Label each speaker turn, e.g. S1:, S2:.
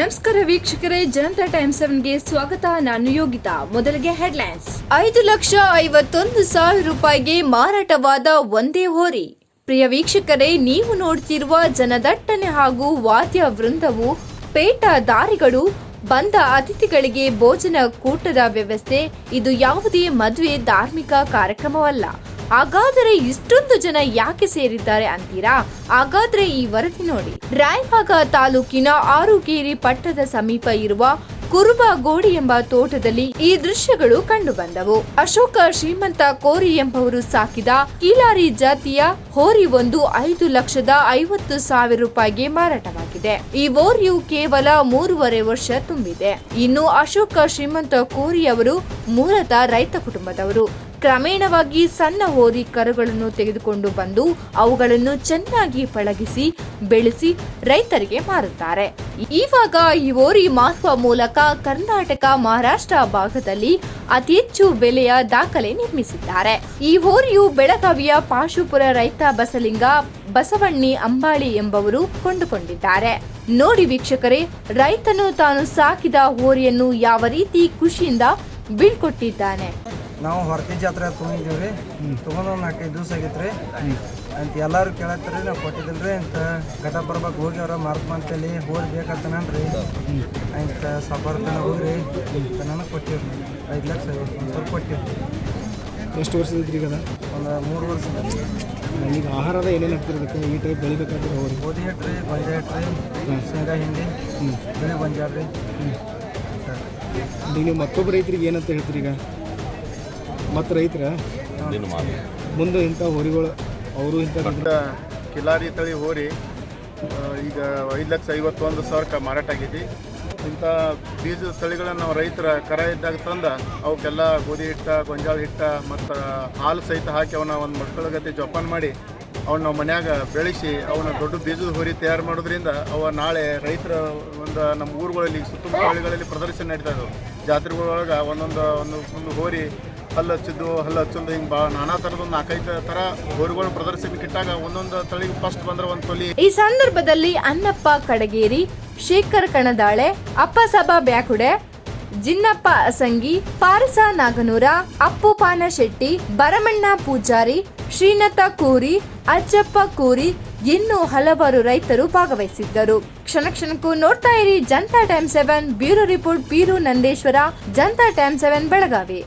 S1: ನಮಸ್ಕಾರ ವೀಕ್ಷಕರೇ, ಜನತಾ ಟೈಮ್ ಸೆವೆನ್ಗೆ ಸ್ವಾಗತ. ನಾನು ಯೋಗಿತಾ. ಮೊದಲಿಗೆ ಹೆಡ್ಲೈನ್ಸ್. ಐದು ಲಕ್ಷ ಐವತ್ತೊಂದು ಸಾವಿರ ರೂಪಾಯಿಗೆ ಮಾರಾಟವಾದ ಒಂದೇ ಹೋರಿ. ಪ್ರಿಯ ವೀಕ್ಷಕರೇ, ನೀವು ನೋಡ್ತಿರುವ ಜನದಟ್ಟಣೆ ಹಾಗೂ ವಾದ್ಯ ವೃಂದವು ಪೇಟ ದಾರಿಗಳು, ಬಂದ ಅತಿಥಿಗಳಿಗೆ ಭೋಜನ ಕೂಟದ ವ್ಯವಸ್ಥೆ. ಇದು ಯಾವುದೇ ಮದುವೆ ಧಾರ್ಮಿಕ ಕಾರ್ಯಕ್ರಮವಲ್ಲ. ಹಾಗಾದರೆ ಇಷ್ಟೊಂದು ಜನ ಯಾಕೆ ಸೇರಿದ್ದಾರೆ ಅಂತೀರಾ? ಹಾಗಾದ್ರೆ ಈ ವರದಿ ನೋಡಿ. ರಾಯಭಾಗ ತಾಲೂಕಿನ ಆರುಗೇರಿ ಪಟ್ಟದ ಸಮೀಪ ಇರುವ ಕುರುಬ ಗೋಡಿ ಎಂಬ ತೋಟದಲ್ಲಿ ಈ ದೃಶ್ಯಗಳು ಕಂಡು ಬಂದವು ಅಶೋಕ ಶ್ರೀಮಂತ ಕೋರಿ ಎಂಬವರು ಸಾಕಿದ ಕೀಲಾರಿ ಜಾತಿಯ ಹೋರಿ ಒಂದು ಐದು ಲಕ್ಷದ ಐವತ್ತು ಸಾವಿರ ರೂಪಾಯಿಗೆ ಮಾರಾಟವಾಗಿದೆ. ಈ ಹೋರಿಯು ಕೇವಲ ಮೂರುವರೆ ವರ್ಷ ತುಂಬಿದೆ. ಇನ್ನು ಅಶೋಕ ಶ್ರೀಮಂತ ಕೋರಿ ಅವರು ಮೂಲತಃ ರೈತ ಕುಟುಂಬದವರು. ಕ್ರಮೇಣವಾಗಿ ಸಣ್ಣ ಹೋರಿ ಕರುಗಳನ್ನು ತೆಗೆದುಕೊಂಡು ಬಂದು ಅವುಗಳನ್ನು ಚೆನ್ನಾಗಿ ಪಳಗಿಸಿ, ಬೆಳೆಸಿ ರೈತರಿಗೆ ಮಾರುತ್ತಾರೆ. ಇವಾಗ ಈ ಹೋರಿ ಮಾಸುವ ಮೂಲಕ ಕರ್ನಾಟಕ, ಮಹಾರಾಷ್ಟ್ರ ಭಾಗದಲ್ಲಿ ಅತಿ ಹೆಚ್ಚು ಬೆಲೆಯ ದಾಖಲೆ ನಿರ್ಮಿಸಿದ್ದಾರೆ. ಈ ಹೋರಿಯು ಬೆಳಗಾವಿಯ ಪಾಶುಪುರ ರೈತ ಬಸಲಿಂಗ ಬಸವಣ್ಣಿ ಅಂಬಾಳಿ ಎಂಬವರು ಕೊಂಡುಕೊಂಡಿದ್ದಾರೆ. ನೋಡಿ ವೀಕ್ಷಕರೇ, ರೈತನು ತಾನು ಸಾಕಿದ ಹೋರಿಯನ್ನು ಯಾವ ರೀತಿ ಖುಷಿಯಿಂದ ಬೀಳ್ಕೊಟ್ಟಿದ್ದಾನೆ.
S2: ನಾವು ಹೊರತಿ ಜಾತ್ರೆ ತೊಗೊಂಡಿದ್ದೀವಿ ರೀ. ತೊಗೊಂಡು ಒಂದು ನಾಲ್ಕೈದು ದಿವಸ ಆಗಿತ್ತು ರೀ ಅಂತ ಎಲ್ಲರೂ ಕೇಳತ್ತಾರೆ ನಾವು ಕೊಟ್ಟಿದ್ದಿಲ್ಲ ರೀ ಅಂತ ಘಟ ಬರ್ಬೇಕು ಅವ್ರ ಮಾರ್ಕ್ ಅಂತೇಳಿ ಹೋಗಿ ಬೇಕಾಗ್ತಾನನ್ರಿ ಅಂತ ಸಾಪಾರ ತನ ಹೋಗ್ರಿ ಅಂತ ನನಗೆ ಕೊಟ್ಟಿವ್ರಿ. ಐದು ಲಕ್ಷ ಐವತ್ತು ಸಾವಿರ ಕೊಟ್ಟಿವ್ರಿ.
S3: ಎಷ್ಟು ವರ್ಷ ಇದ್ರಿ ಈಗ
S2: ಒಂದು ಮೂರು ವರ್ಷ
S3: ಈಗ ಆಹಾರದ ಏನೇನು ಹಾಕ್ತಿರ್ಬೇಕು? ಈ ಟೈಪ್ ಬೆಳಿಬೇಕಾದ್ರೆ ಹೋಗಿ
S2: ಗೋಧಿ ಹಿಟ್ಟು ರೀ ಗೊಂಜಾ ಹಿಟ್ಟು ರೀ ಶೇಂಗಾ ಹಿಂಡಿ ಬಿಳಿ ಗೊಂಜಾಳ ರೀ.
S3: ಈಗ ನೀವು ಮತ್ತೊಬ್ಬ ರೈತರಿಗೆ ಏನಂತ ಹೇಳ್ತೀರಿ ಈಗ? ಮತ್ತು ರೈತರ ಮುಂದೆ ಇಂಥ ಹೋರಿಗಳು ಅವರು ಇಂಥ
S4: ಕಿಲಾರಿ ತಳಿ ಹೋರಿ ಈಗ ಐದು ಲಕ್ಷ ಐವತ್ತೊಂದು ಸಾವಿರಕ್ಕೆ ಮಾರಾಟ ಆಗೈತಿ ಇಂಥ ಬೀಜದ ತಳಿಗಳನ್ನು ನಾವು ರೈತರ ಕರ ಇದ್ದಾಗ ತಂದ ಅವಕ್ಕೆಲ್ಲ ಗೋಧಿ ಹಿಟ್ಟ ಗೊಂಜಾಳ ಹಿಟ್ಟ ಮತ್ತು ಹಾಲು ಸಹಿತ ಹಾಕಿ ಅವನ್ನ ಒಂದು ಮಕ್ಕಳ ಗತಿ ಜೋಪಾನ ಮಾಡಿ ಅವನ್ನ ನಾವು ಮನ್ಯಾಗ ಬೆಳೆಸಿ ಅವನ್ನ ದೊಡ್ಡ ಬೀಜದ ಹೋರಿ ತಯಾರು ಮಾಡೋದ್ರಿಂದ ಅವ ನಾಳೆ ರೈತರ ಒಂದು ನಮ್ಮ ಊರುಗಳಲ್ಲಿ ಸುತ್ತಮುತ್ತ ಹಳ್ಳಿಗಳಲ್ಲಿ ಪ್ರದರ್ಶನ ನಡೀತಾ ಇದ್ದಾವೆ ಜಾತ್ರೆಗಳೊಳಗೆ ಒಂದೊಂದು ಒಂದು ಒಂದು ಹೋರಿ ಹಲ್ಲು ಹಚ್ಚಿದ್ದು, ಹಲ್ಲು ಹಚ್ಚೊಂದು ಹಿಂಗೆ ಭಾಳ ನಾನಾ ಥರದ ಒಂದು ನಾಲ್ಕೈದು ಥರ ಹೋರಿಗಳು ಪ್ರದರ್ಶನಕ್ಕೆ ಇಟ್ಟಾಗ ಒಂದೊಂದು ತಳಿ ಫಸ್ಟ್ ಬಂದ್ರೆ ಒಂದು ತೊಲಿ.
S1: ಈ ಸಂದರ್ಭದಲ್ಲಿ ಅನ್ನಪ್ಪ ಕಡಗೇರಿ, ಶೇಖರ್ ಕಣದಾಳೆ ಅಪ್ಪಸಭಾ ಬ್ಯಾಕುಡೆ, ಜಿನ್ನಪ್ಪ ಅಸಂಗಿ, ಪಾರಸ ನಾಗನೂರ, ಅಪ್ಪು ಪಾನ ಶೆಟ್ಟಿ ಭರಮಣ್ಣ ಪೂಜಾರಿ ಶ್ರೀನಾಥ ಕೂರಿ, ಅಜ್ಜಪ್ಪ ಕೂರಿ ಇನ್ನೂ ಹಲವಾರು ರೈತರು ಭಾಗವಹಿಸಿದ್ದರು. ಕ್ಷಣ ಕ್ಷಣಕ್ಕೂ ನೋಡ್ತಾ ಇರಿ, Janata time seven, bureau report, Beeru Nandeshwar, Janata time seven Belagavi.